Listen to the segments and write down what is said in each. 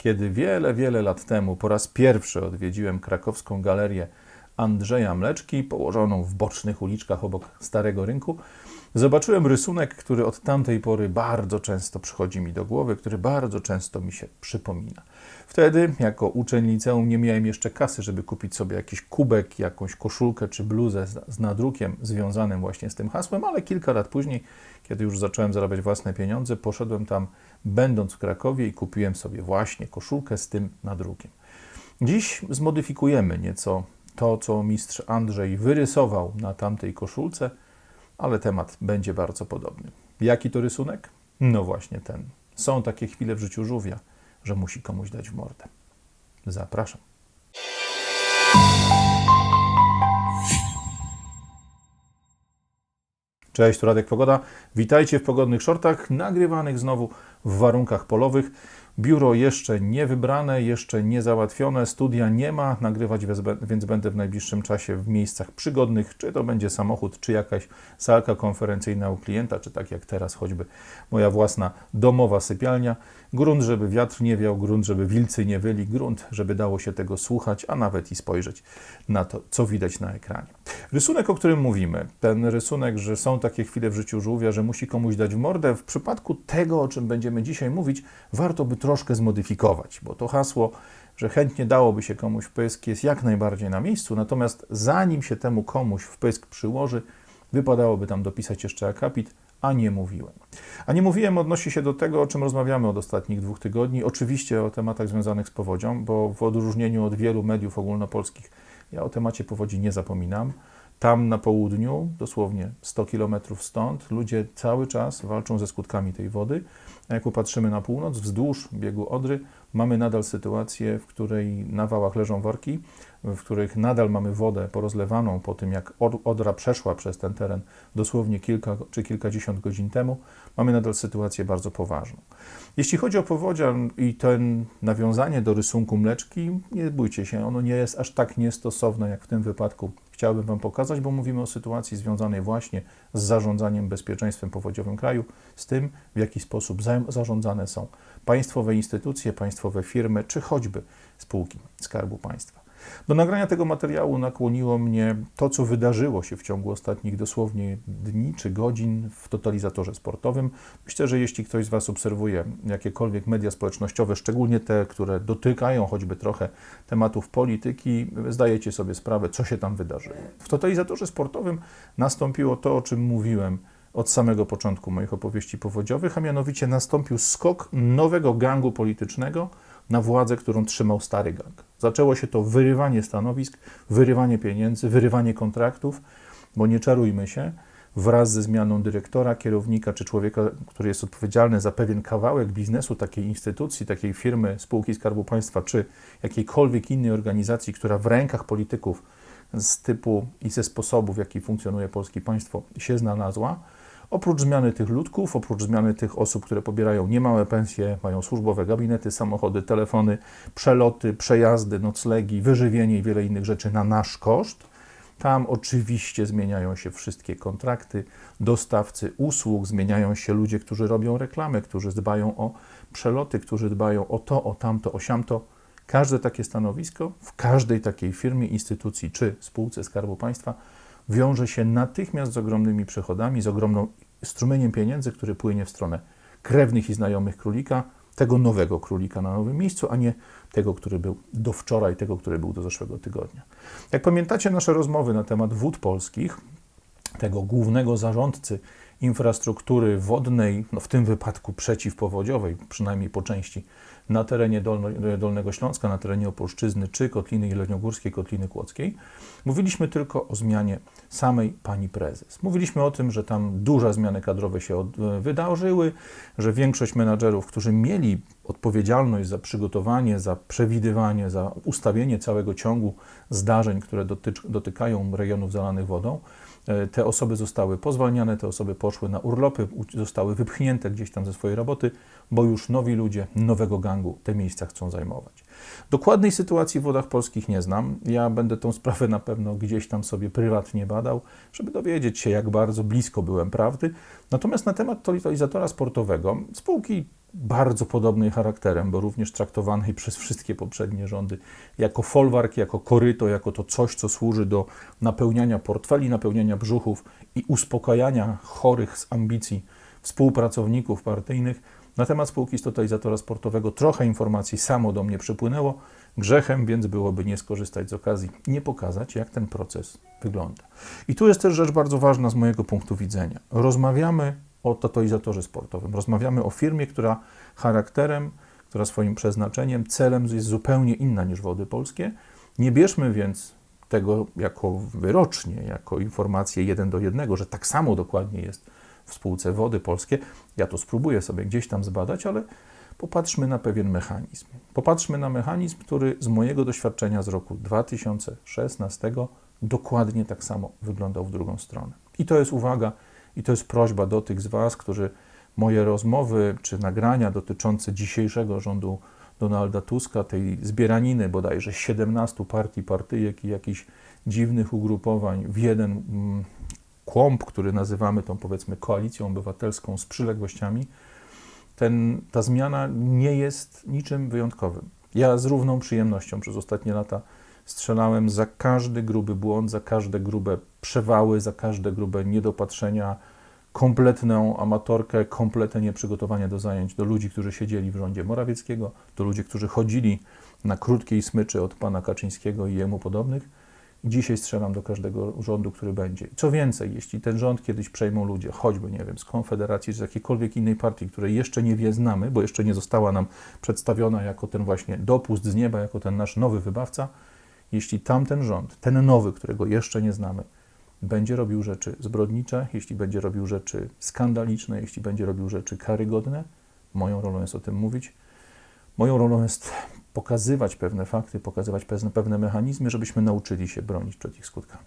kiedy wiele, wiele lat temu po raz pierwszy odwiedziłem krakowską galerię Andrzeja Mleczki, położoną w bocznych uliczkach obok Starego Rynku, zobaczyłem rysunek, który od tamtej pory bardzo często przychodzi mi do głowy, który bardzo często mi się przypomina. Wtedy, jako uczeń liceum, nie miałem jeszcze kasy, żeby kupić sobie jakiś kubek, jakąś koszulkę czy bluzę z, nadrukiem związanym właśnie z tym hasłem, ale kilka lat później, kiedy już zacząłem zarabiać własne pieniądze, poszedłem tam, będąc w Krakowie, i kupiłem sobie właśnie koszulkę z tym nadrukiem. Dziś zmodyfikujemy nieco to, co mistrz Andrzej wyrysował na tamtej koszulce, ale temat będzie bardzo podobny. Jaki to rysunek? No właśnie ten. Są takie chwile w życiu żółwia, że musi komuś dać w mordę. Zapraszam. Cześć, tu Radek Pogoda. Witajcie w pogodnych shortach, nagrywanych znowu w warunkach polowych. Biuro jeszcze nie wybrane, jeszcze nie załatwione, studia nie ma, nagrywać więc będę w najbliższym czasie w miejscach przygodnych, czy to będzie samochód, czy jakaś salka konferencyjna u klienta, czy tak jak teraz choćby moja własna domowa sypialnia. Grunt, żeby wiatr nie wiał, grunt, żeby wilcy nie wyli, grunt, żeby dało się tego słuchać, a nawet i spojrzeć na to, co widać na ekranie. Rysunek, o którym mówimy, ten rysunek, że są takie chwile w życiu żółwia, że musi komuś dać w mordę, w przypadku tego, o czym będziemy dzisiaj mówić, warto by troszkę zmodyfikować, bo to hasło, że chętnie dałoby się komuś w pysk, jest jak najbardziej na miejscu, natomiast zanim się temu komuś w pysk przyłoży, wypadałoby tam dopisać jeszcze akapit, a nie mówiłem. A nie mówiłem odnosi się do tego, o czym rozmawiamy od ostatnich dwóch tygodni, oczywiście o tematach związanych z powodzią, bo w odróżnieniu od wielu mediów ogólnopolskich ja o temacie powodzi nie zapominam. Tam na południu, dosłownie 100 kilometrów stąd, ludzie cały czas walczą ze skutkami tej wody. A jak popatrzymy na północ, wzdłuż biegu Odry, mamy nadal sytuację, w której na wałach leżą worki, w których nadal mamy wodę porozlewaną po tym, jak Odra przeszła przez ten teren dosłownie kilka czy kilkadziesiąt godzin temu. Mamy nadal sytuację bardzo poważną. Jeśli chodzi o powodzia i ten nawiązanie do rysunku mleczki, nie bójcie się, ono nie jest aż tak niestosowne jak w tym wypadku chciałbym Wam pokazać, bo mówimy o sytuacji związanej właśnie z zarządzaniem bezpieczeństwem powodziowym kraju, z tym, w jaki sposób zarządzane są państwowe instytucje, państwowe firmy, czy choćby spółki Skarbu Państwa. Do nagrania tego materiału nakłoniło mnie to, co wydarzyło się w ciągu ostatnich dosłownie dni czy godzin w totalizatorze sportowym. Myślę, że jeśli ktoś z Was obserwuje jakiekolwiek media społecznościowe, szczególnie te, które dotykają choćby trochę tematów polityki, zdajecie sobie sprawę, co się tam wydarzyło. W totalizatorze sportowym nastąpiło to, o czym mówiłem od samego początku moich opowieści powodziowych, a mianowicie nastąpił skok nowego gangu politycznego na władzę, którą trzymał stary gang. Zaczęło się to wyrywanie stanowisk, wyrywanie pieniędzy, wyrywanie kontraktów, bo nie czarujmy się, wraz ze zmianą dyrektora, kierownika czy człowieka, który jest odpowiedzialny za pewien kawałek biznesu takiej instytucji, takiej firmy, spółki Skarbu Państwa czy jakiejkolwiek innej organizacji, która w rękach polityków z typu i ze sposobów, w jaki funkcjonuje polskie państwo, się znalazła, Oprócz zmiany tych ludków, oprócz zmiany tych osób, które pobierają niemałe pensje, mają służbowe gabinety, samochody, telefony, przeloty, przejazdy, noclegi, wyżywienie i wiele innych rzeczy na nasz koszt, tam oczywiście zmieniają się wszystkie kontrakty, dostawcy usług, zmieniają się ludzie, którzy robią reklamę, którzy dbają o przeloty, którzy dbają o to, o tamto, o siamto. Każde takie stanowisko w każdej takiej firmie, instytucji czy spółce Skarbu Państwa wiąże się natychmiast z ogromnymi przychodami, z ogromnym strumieniem pieniędzy, który płynie w stronę krewnych i znajomych królika, tego nowego królika na nowym miejscu, a nie tego, który był do wczoraj, tego, który był do zeszłego tygodnia. Jak pamiętacie nasze rozmowy na temat wód polskich, tego głównego zarządcy infrastruktury wodnej, no w tym wypadku przeciwpowodziowej, przynajmniej po części na terenie Dolno, Dolnego Śląska, na terenie Opolszczyzny czy Kotliny Jeleniogórskiej, Kotliny Kłodzkiej. Mówiliśmy tylko o zmianie samej pani prezes. Mówiliśmy o tym, że tam duże zmiany kadrowe się od, e, wydarzyły, że większość menadżerów, którzy mieli odpowiedzialność za przygotowanie, za przewidywanie, za ustawienie całego ciągu zdarzeń, które dotycz, dotykają regionów zalanych wodą, te osoby zostały pozwalniane, te osoby poszły na urlopy, zostały wypchnięte gdzieś tam ze swojej roboty, bo już nowi ludzie nowego gangu te miejsca chcą zajmować. Dokładnej sytuacji w wodach polskich nie znam. Ja będę tą sprawę na pewno gdzieś tam sobie prywatnie badał, żeby dowiedzieć się, jak bardzo blisko byłem prawdy. Natomiast na temat totalizatora sportowego, spółki bardzo podobnej charakterem, bo również traktowanej przez wszystkie poprzednie rządy jako folwark, jako koryto, jako to coś, co służy do napełniania portfeli, napełniania brzuchów i uspokajania chorych z ambicji współpracowników partyjnych. Na temat spółki totalizatora sportowego trochę informacji samo do mnie przypłynęło. Grzechem więc byłoby nie skorzystać z okazji, nie pokazać, jak ten proces wygląda. I tu jest też rzecz bardzo ważna z mojego punktu widzenia. Rozmawiamy o totalizatorze sportowym. Rozmawiamy o firmie, która charakterem, która swoim przeznaczeniem, celem jest zupełnie inna niż wody polskie. Nie bierzmy więc tego jako wyrocznie, jako informację jeden do jednego, że tak samo dokładnie jest w spółce Wody Polskie. Ja to spróbuję sobie gdzieś tam zbadać, ale popatrzmy na pewien mechanizm. Popatrzmy na mechanizm, który z mojego doświadczenia z roku 2016 dokładnie tak samo wyglądał w drugą stronę. I to jest uwaga, i to jest prośba do tych z Was, którzy moje rozmowy czy nagrania dotyczące dzisiejszego rządu Donalda Tuska, tej zbieraniny bodajże 17 partii, partyjek i jakichś dziwnych ugrupowań w jeden mm, kłąb, który nazywamy tą powiedzmy koalicją obywatelską z przyległościami, ten, ta zmiana nie jest niczym wyjątkowym. Ja z równą przyjemnością przez ostatnie lata strzelałem za każdy gruby błąd, za każde grube przewały, za każde grube niedopatrzenia, kompletną amatorkę, kompletne nieprzygotowanie do zajęć do ludzi, którzy siedzieli w rządzie Morawieckiego, do ludzi, którzy chodzili na krótkiej smyczy od pana Kaczyńskiego i jemu podobnych. Dzisiaj strzelam do każdego rządu, który będzie. Co więcej, jeśli ten rząd kiedyś przejmą ludzie, choćby, nie wiem, z Konfederacji czy z jakiejkolwiek innej partii, której jeszcze nie wie, znamy, bo jeszcze nie została nam przedstawiona jako ten właśnie dopust z nieba, jako ten nasz nowy wybawca, jeśli tamten rząd, ten nowy, którego jeszcze nie znamy, będzie robił rzeczy zbrodnicze, jeśli będzie robił rzeczy skandaliczne, jeśli będzie robił rzeczy karygodne, moją rolą jest o tym mówić. Moją rolą jest pokazywać pewne fakty, pokazywać pewne, mechanizmy, żebyśmy nauczyli się bronić przed ich skutkami.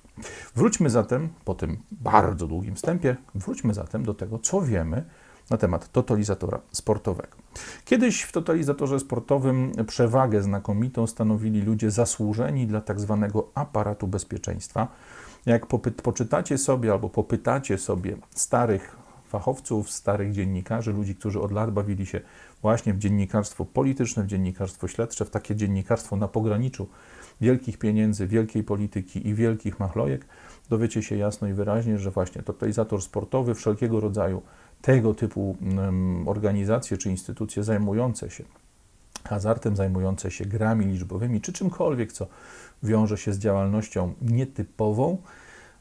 Wróćmy zatem, po tym bardzo długim wstępie, wróćmy zatem do tego, co wiemy na temat totalizatora sportowego. Kiedyś w totalizatorze sportowym przewagę znakomitą stanowili ludzie zasłużeni dla tak zwanego aparatu bezpieczeństwa. Jak poczytacie sobie albo popytacie sobie starych fachowców, starych dziennikarzy, ludzi, którzy od lat bawili się właśnie w dziennikarstwo polityczne, w dziennikarstwo śledcze, w takie dziennikarstwo na pograniczu wielkich pieniędzy, wielkiej polityki i wielkich machlojek, dowiecie się jasno i wyraźnie, że właśnie totalizator sportowy, wszelkiego rodzaju tego typu organizacje czy instytucje zajmujące się hazardem, zajmujące się grami liczbowymi, czy czymkolwiek, co wiąże się z działalnością nietypową,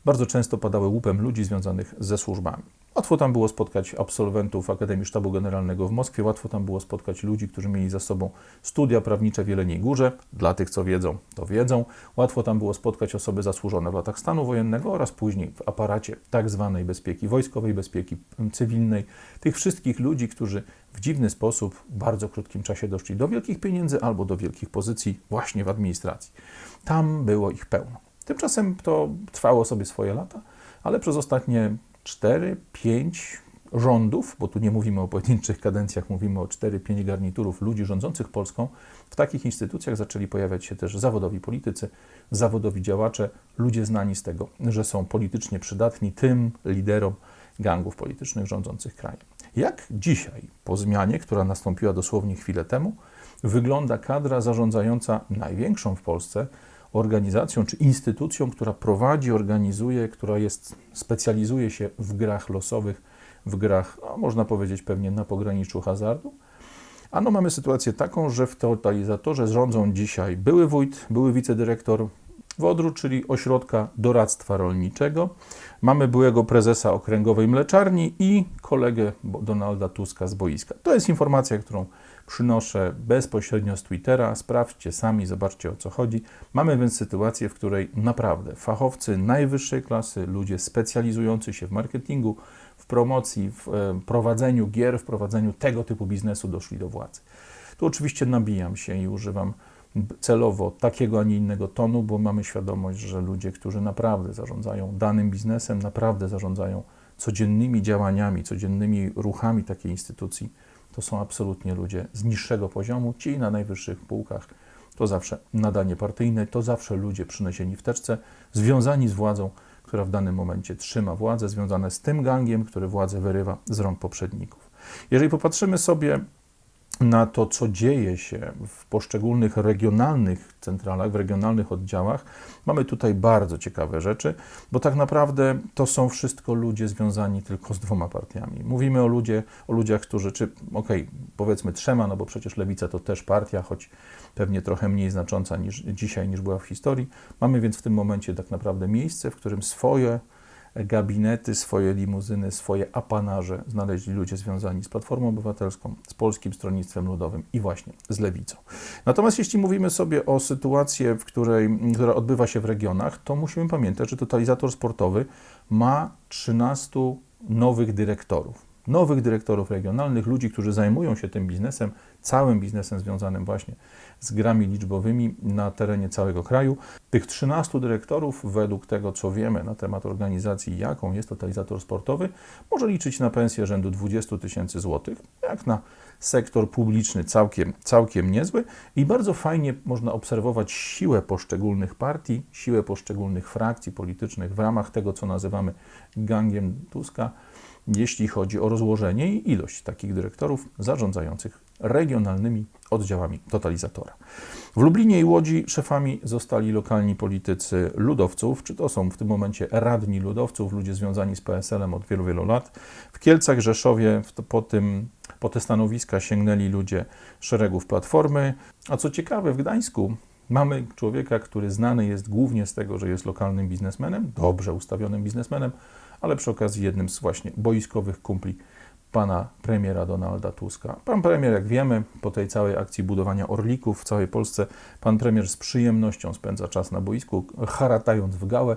bardzo często padały łupem ludzi związanych ze służbami. Łatwo tam było spotkać absolwentów Akademii Sztabu Generalnego w Moskwie, łatwo tam było spotkać ludzi, którzy mieli za sobą studia prawnicze w Jeleniej Górze. Dla tych, co wiedzą, to wiedzą. Łatwo tam było spotkać osoby zasłużone w latach stanu wojennego oraz później w aparacie tak zwanej bezpieki wojskowej, bezpieki cywilnej. Tych wszystkich ludzi, którzy w dziwny sposób w bardzo krótkim czasie doszli do wielkich pieniędzy albo do wielkich pozycji właśnie w administracji. Tam było ich pełno. Tymczasem to trwało sobie swoje lata, ale przez ostatnie 4, 5 rządów, bo tu nie mówimy o pojedynczych kadencjach, mówimy o 4-5 garniturów ludzi rządzących Polską, w takich instytucjach zaczęli pojawiać się też zawodowi politycy, zawodowi działacze, ludzie znani z tego, że są politycznie przydatni tym liderom gangów politycznych rządzących krajem. Jak dzisiaj, po zmianie, która nastąpiła dosłownie chwilę temu, wygląda kadra zarządzająca największą w Polsce organizacją czy instytucją, która prowadzi, organizuje, która jest, specjalizuje się w grach losowych, w grach, no, można powiedzieć pewnie na pograniczu hazardu. Ano mamy sytuację taką, że w totalizatorze rządzą dzisiaj były wójt, były wicedyrektor Wodru, czyli ośrodka doradztwa rolniczego. Mamy byłego prezesa okręgowej mleczarni i kolegę Donalda Tuska z boiska. To jest informacja, którą przynoszę bezpośrednio z Twittera. Sprawdźcie sami, zobaczcie o co chodzi. Mamy więc sytuację, w której naprawdę fachowcy najwyższej klasy, ludzie specjalizujący się w marketingu, w promocji, w e, prowadzeniu gier, w prowadzeniu tego typu biznesu doszli do władzy. Tu oczywiście nabijam się i używam celowo takiego, a nie innego tonu, bo mamy świadomość, że ludzie, którzy naprawdę zarządzają danym biznesem, naprawdę zarządzają codziennymi działaniami, codziennymi ruchami takiej instytucji, to są absolutnie ludzie z niższego poziomu. Ci na najwyższych półkach to zawsze nadanie partyjne, to zawsze ludzie przynesieni w teczce, związani z władzą, która w danym momencie trzyma władzę, związane z tym gangiem, który władzę wyrywa z rąk poprzedników. Jeżeli popatrzymy sobie na to, co dzieje się w poszczególnych regionalnych centralach, w regionalnych oddziałach, mamy tutaj bardzo ciekawe rzeczy, bo tak naprawdę to są wszystko ludzie związani tylko z dwoma partiami. Mówimy o, ludzie, o ludziach, którzy, czy okej, okay, powiedzmy trzema, no bo przecież Lewica to też partia, choć pewnie trochę mniej znacząca niż dzisiaj, niż była w historii. Mamy więc w tym momencie tak naprawdę miejsce, w którym swoje gabinety, swoje limuzyny, swoje apanarze znaleźli ludzie związani z Platformą Obywatelską, z Polskim Stronnictwem Ludowym i właśnie z Lewicą. Natomiast jeśli mówimy sobie o sytuacji, w której, która odbywa się w regionach, to musimy pamiętać, że totalizator sportowy ma 13 nowych dyrektorów nowych dyrektorów regionalnych, ludzi, którzy zajmują się tym biznesem, całym biznesem związanym właśnie z grami liczbowymi na terenie całego kraju. Tych 13 dyrektorów, według tego co wiemy na temat organizacji, jaką jest totalizator sportowy, może liczyć na pensję rzędu 20 tysięcy złotych, jak na sektor publiczny całkiem, całkiem niezły i bardzo fajnie można obserwować siłę poszczególnych partii, siłę poszczególnych frakcji politycznych w ramach tego, co nazywamy gangiem Tuska, jeśli chodzi o rozłożenie i ilość takich dyrektorów zarządzających regionalnymi oddziałami totalizatora. W Lublinie i Łodzi szefami zostali lokalni politycy ludowców, czy to są w tym momencie radni ludowców, ludzie związani z PSL-em od wielu, wielu lat. W Kielcach, Rzeszowie po, tym, po te stanowiska sięgnęli ludzie szeregów Platformy, a co ciekawe w Gdańsku mamy człowieka, który znany jest głównie z tego, że jest lokalnym biznesmenem, dobrze ustawionym biznesmenem, ale przy okazji jednym z właśnie boiskowych kumpli pana premiera Donalda Tuska. Pan premier, jak wiemy, po tej całej akcji budowania orlików w całej Polsce, pan premier z przyjemnością spędza czas na boisku, haratając w gałę.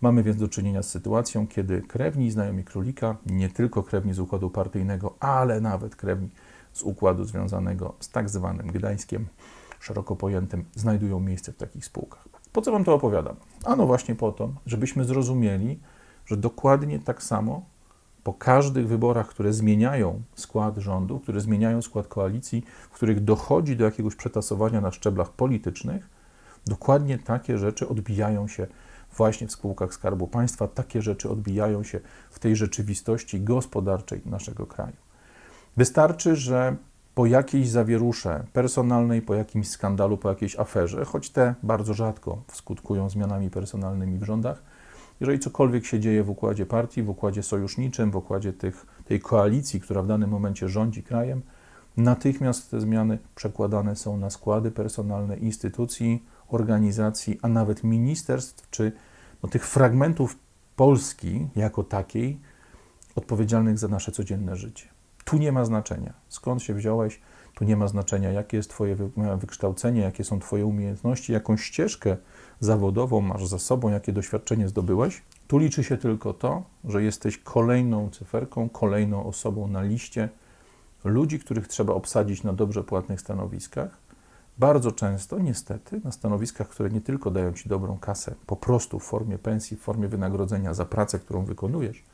Mamy więc do czynienia z sytuacją, kiedy krewni znajomi królika, nie tylko krewni z układu partyjnego, ale nawet krewni z układu związanego z tak zwanym Gdańskiem, szeroko pojętym, znajdują miejsce w takich spółkach. Po co Wam to opowiadam? Ano właśnie po to, żebyśmy zrozumieli, że dokładnie tak samo po każdych wyborach, które zmieniają skład rządu, które zmieniają skład koalicji, w których dochodzi do jakiegoś przetasowania na szczeblach politycznych, dokładnie takie rzeczy odbijają się właśnie w spółkach Skarbu Państwa, takie rzeczy odbijają się w tej rzeczywistości gospodarczej naszego kraju. Wystarczy, że po jakiejś zawierusze personalnej, po jakimś skandalu, po jakiejś aferze, choć te bardzo rzadko skutkują zmianami personalnymi w rządach, jeżeli cokolwiek się dzieje w układzie partii, w układzie sojuszniczym, w układzie tych, tej koalicji, która w danym momencie rządzi krajem, natychmiast te zmiany przekładane są na składy personalne instytucji, organizacji, a nawet ministerstw, czy no, tych fragmentów Polski jako takiej odpowiedzialnych za nasze codzienne życie. Tu nie ma znaczenia, skąd się wziąłeś, tu nie ma znaczenia, jakie jest Twoje wykształcenie, jakie są Twoje umiejętności, jaką ścieżkę zawodową masz za sobą, jakie doświadczenie zdobyłeś. Tu liczy się tylko to, że jesteś kolejną cyferką, kolejną osobą na liście ludzi, których trzeba obsadzić na dobrze płatnych stanowiskach. Bardzo często, niestety, na stanowiskach, które nie tylko dają ci dobrą kasę, po prostu w formie pensji, w formie wynagrodzenia za pracę, którą wykonujesz,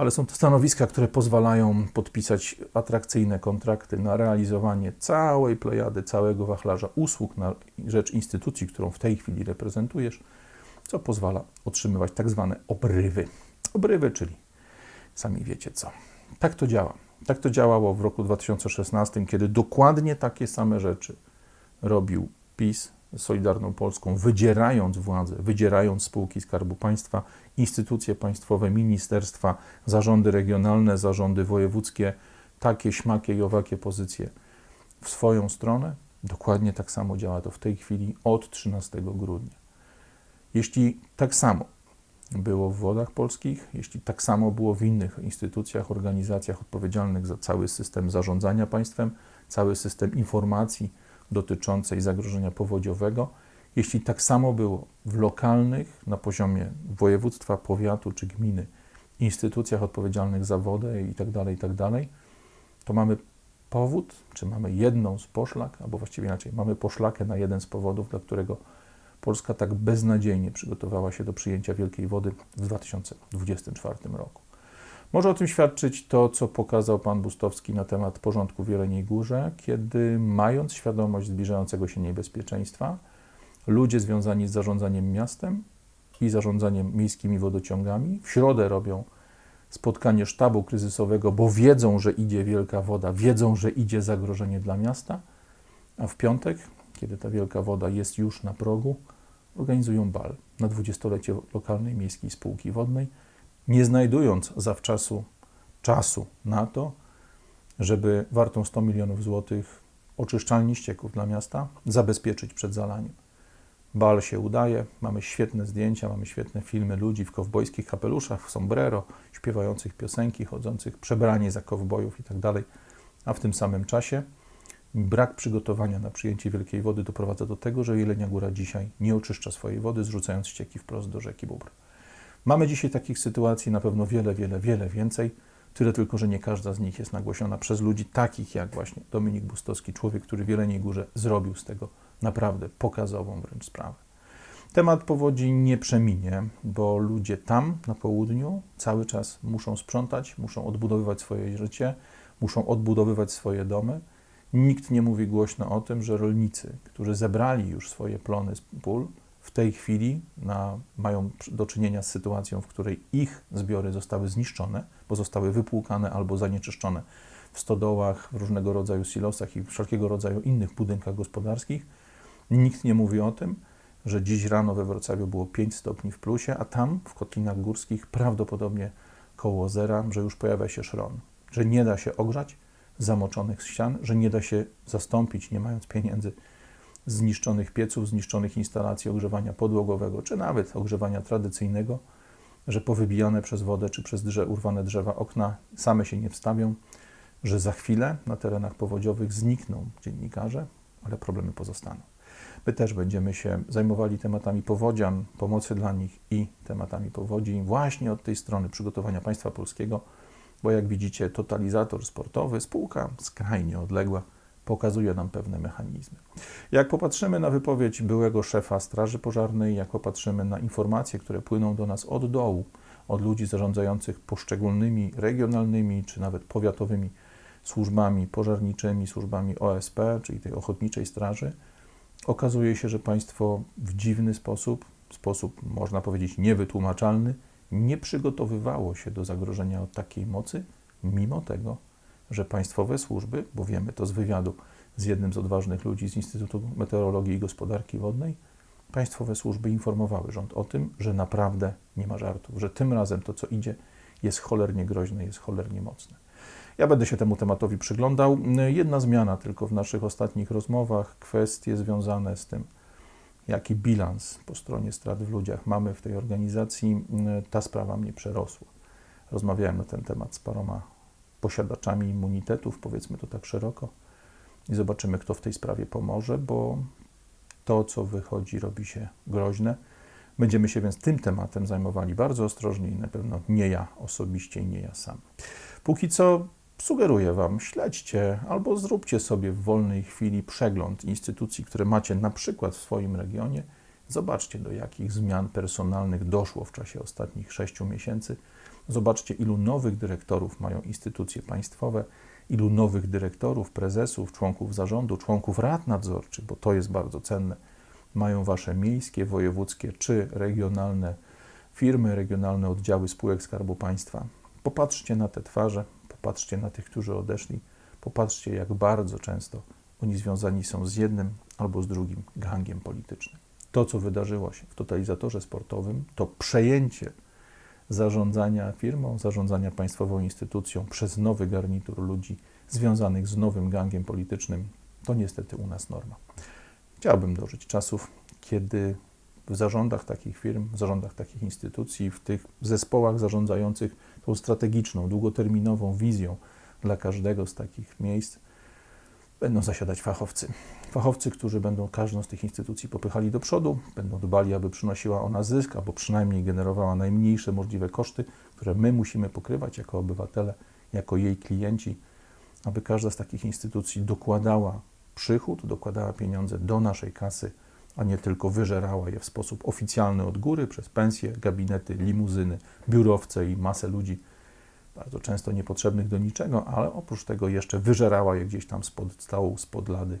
ale są to stanowiska, które pozwalają podpisać atrakcyjne kontrakty na realizowanie całej plejady, całego wachlarza usług na rzecz instytucji, którą w tej chwili reprezentujesz, co pozwala otrzymywać tak zwane obrywy. Obrywy, czyli sami wiecie co. Tak to działa. Tak to działało w roku 2016, kiedy dokładnie takie same rzeczy robił PiS Solidarną Polską, wydzierając władzę, wydzierając spółki Skarbu Państwa, instytucje państwowe, ministerstwa, zarządy regionalne, zarządy wojewódzkie, takie, śmakie i owakie pozycje w swoją stronę. Dokładnie tak samo działa to w tej chwili od 13 grudnia. Jeśli tak samo było w wodach polskich, jeśli tak samo było w innych instytucjach, organizacjach odpowiedzialnych za cały system zarządzania państwem, cały system informacji, dotyczącej zagrożenia powodziowego, jeśli tak samo było w lokalnych, na poziomie województwa, powiatu czy gminy, instytucjach odpowiedzialnych za wodę i tak dalej, i tak to mamy powód, czy mamy jedną z poszlak, albo właściwie inaczej, mamy poszlakę na jeden z powodów, dla którego Polska tak beznadziejnie przygotowała się do przyjęcia wielkiej wody w 2024 roku. Może o tym świadczyć to, co pokazał pan Bustowski na temat porządku w Jeleniej Górze, kiedy mając świadomość zbliżającego się niebezpieczeństwa, ludzie związani z zarządzaniem miastem i zarządzaniem miejskimi wodociągami w środę robią spotkanie sztabu kryzysowego, bo wiedzą, że idzie wielka woda, wiedzą, że idzie zagrożenie dla miasta, a w piątek, kiedy ta wielka woda jest już na progu, organizują bal na dwudziestolecie lokalnej miejskiej spółki wodnej, nie znajdując zawczasu czasu na to, żeby wartą 100 milionów złotych oczyszczalni ścieków dla miasta zabezpieczyć przed zalaniem. Bal się udaje, mamy świetne zdjęcia, mamy świetne filmy ludzi w kowbojskich kapeluszach, w sombrero, śpiewających piosenki, chodzących przebrani za kowbojów i tak dalej. A w tym samym czasie brak przygotowania na przyjęcie wielkiej wody doprowadza do tego, że Jelenia Góra dzisiaj nie oczyszcza swojej wody, zrzucając ścieki wprost do rzeki Bóbr. Mamy dzisiaj takich sytuacji na pewno wiele, wiele, wiele więcej. Tyle tylko, że nie każda z nich jest nagłośniona przez ludzi takich jak właśnie Dominik Bustowski, człowiek, który w Jeleniej Górze zrobił z tego naprawdę pokazową wręcz sprawę. Temat powodzi nie przeminie, bo ludzie tam na południu cały czas muszą sprzątać, muszą odbudowywać swoje życie, muszą odbudowywać swoje domy. Nikt nie mówi głośno o tym, że rolnicy, którzy zebrali już swoje plony z pól, w tej chwili na, mają do czynienia z sytuacją, w której ich zbiory zostały zniszczone, bo zostały wypłukane albo zanieczyszczone w stodołach, w różnego rodzaju silosach i wszelkiego rodzaju innych budynkach gospodarskich. Nikt nie mówi o tym, że dziś rano we Wrocławiu było 5 stopni w plusie, a tam w Kotlinach Górskich prawdopodobnie koło zera, że już pojawia się szron, że nie da się ogrzać zamoczonych ścian, że nie da się zastąpić, nie mając pieniędzy, zniszczonych pieców, zniszczonych instalacji ogrzewania podłogowego, czy nawet ogrzewania tradycyjnego, że powybijane przez wodę czy przez drze, urwane drzewa okna same się nie wstawią, że za chwilę na terenach powodziowych znikną dziennikarze, ale problemy pozostaną. My też będziemy się zajmowali tematami powodzian, pomocy dla nich i tematami powodzi właśnie od tej strony przygotowania państwa polskiego, bo jak widzicie, totalizator sportowy, spółka skrajnie odległa, pokazuje nam pewne mechanizmy. Jak popatrzymy na wypowiedź byłego szefa Straży Pożarnej, jak popatrzymy na informacje, które płyną do nas od dołu, od ludzi zarządzających poszczególnymi regionalnymi czy nawet powiatowymi służbami pożarniczymi, służbami OSP, czyli tej ochotniczej straży, okazuje się, że państwo w dziwny sposób, sposób można powiedzieć niewytłumaczalny, nie przygotowywało się do zagrożenia od takiej mocy, mimo tego, że państwowe służby, bo wiemy to z wywiadu z jednym z odważnych ludzi z Instytutu Meteorologii i Gospodarki Wodnej, państwowe służby informowały rząd o tym, że naprawdę nie ma żartów, że tym razem to, co idzie, jest cholernie groźne, jest cholernie mocne. Ja będę się temu tematowi przyglądał. Jedna zmiana tylko w naszych ostatnich rozmowach, kwestie związane z tym, jaki bilans po stronie strat w ludziach mamy w tej organizacji, ta sprawa mnie przerosła. Rozmawiałem na ten temat z paroma posiadaczami immunitetów, powiedzmy to tak szeroko, i zobaczymy, kto w tej sprawie pomoże, bo to, co wychodzi, robi się groźne. Będziemy się więc tym tematem zajmowali bardzo ostrożnie i na pewno nie ja osobiście i nie ja sam. Póki co sugeruję Wam, śledźcie albo zróbcie sobie w wolnej chwili przegląd instytucji, które macie na przykład w swoim regionie. Zobaczcie, do jakich zmian personalnych doszło w czasie ostatnich sześciu miesięcy. Zobaczcie, ilu nowych dyrektorów mają instytucje państwowe, ilu nowych dyrektorów, prezesów, członków zarządu, członków rad nadzorczych, bo to jest bardzo cenne, mają Wasze miejskie, wojewódzkie czy regionalne firmy, regionalne oddziały spółek Skarbu Państwa. Popatrzcie na te twarze, popatrzcie na tych, którzy odeszli, popatrzcie, jak bardzo często oni związani są z jednym albo z drugim gangiem politycznym. To, co wydarzyło się w totalizatorze sportowym, to przejęcie zarządzania firmą, zarządzania państwową instytucją przez nowy garnitur ludzi związanych z nowym gangiem politycznym, to niestety u nas norma. Chciałbym dożyć czasów, kiedy w zarządach takich firm, w zarządach takich instytucji, w tych zespołach zarządzających tą strategiczną, długoterminową wizją dla każdego z takich miejsc będą zasiadać fachowcy. Fachowcy, którzy będą każdą z tych instytucji popychali do przodu, będą dbali, aby przynosiła ona zysk, albo przynajmniej generowała najmniejsze możliwe koszty, które my musimy pokrywać jako obywatele, jako jej klienci, aby każda z takich instytucji dokładała przychód, dokładała pieniądze do naszej kasy, a nie tylko wyżerała je w sposób oficjalny od góry przez pensje, gabinety, limuzyny, biurowce i masę ludzi, bardzo często niepotrzebnych do niczego, ale oprócz tego jeszcze wyżerała je gdzieś tam spod stołu, spod lady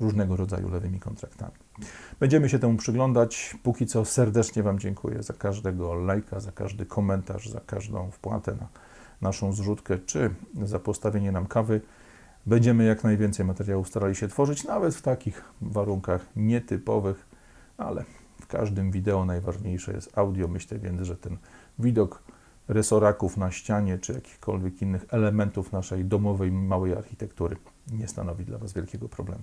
różnego rodzaju lewymi kontraktami. Będziemy się temu przyglądać. Póki co serdecznie Wam dziękuję za każdego lajka, za każdy komentarz, za każdą wpłatę na naszą zrzutkę, czy za postawienie nam kawy. Będziemy jak najwięcej materiałów starali się tworzyć, nawet w takich warunkach nietypowych, ale w każdym wideo najważniejsze jest audio. Myślę więc, że ten widok resoraków na ścianie, czy jakichkolwiek innych elementów naszej domowej, małej architektury nie stanowi dla Was wielkiego problemu.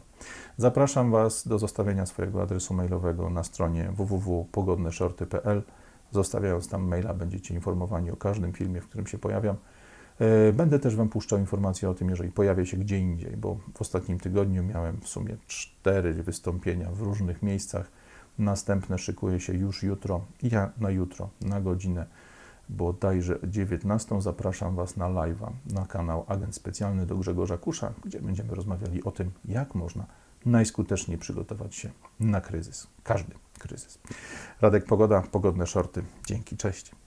Zapraszam Was do zostawienia swojego adresu mailowego na stronie www.pogodneszorty.pl. Zostawiając tam maila, będziecie informowani o każdym filmie, w którym się pojawiam. E, Będę też Wam puszczał informacje o tym, jeżeli pojawię się gdzie indziej, bo w ostatnim tygodniu miałem w sumie cztery wystąpienia w różnych miejscach. Następne szykuje się już jutro ja na jutro, na godzinę bodajże 19 zapraszam Was na live'a na kanał Agent Specjalny do Grzegorza Kusza, gdzie będziemy rozmawiali o tym, jak można najskuteczniej przygotować się na kryzys. Każdy kryzys. Radek Pogoda, pogodne shorty. Dzięki, cześć.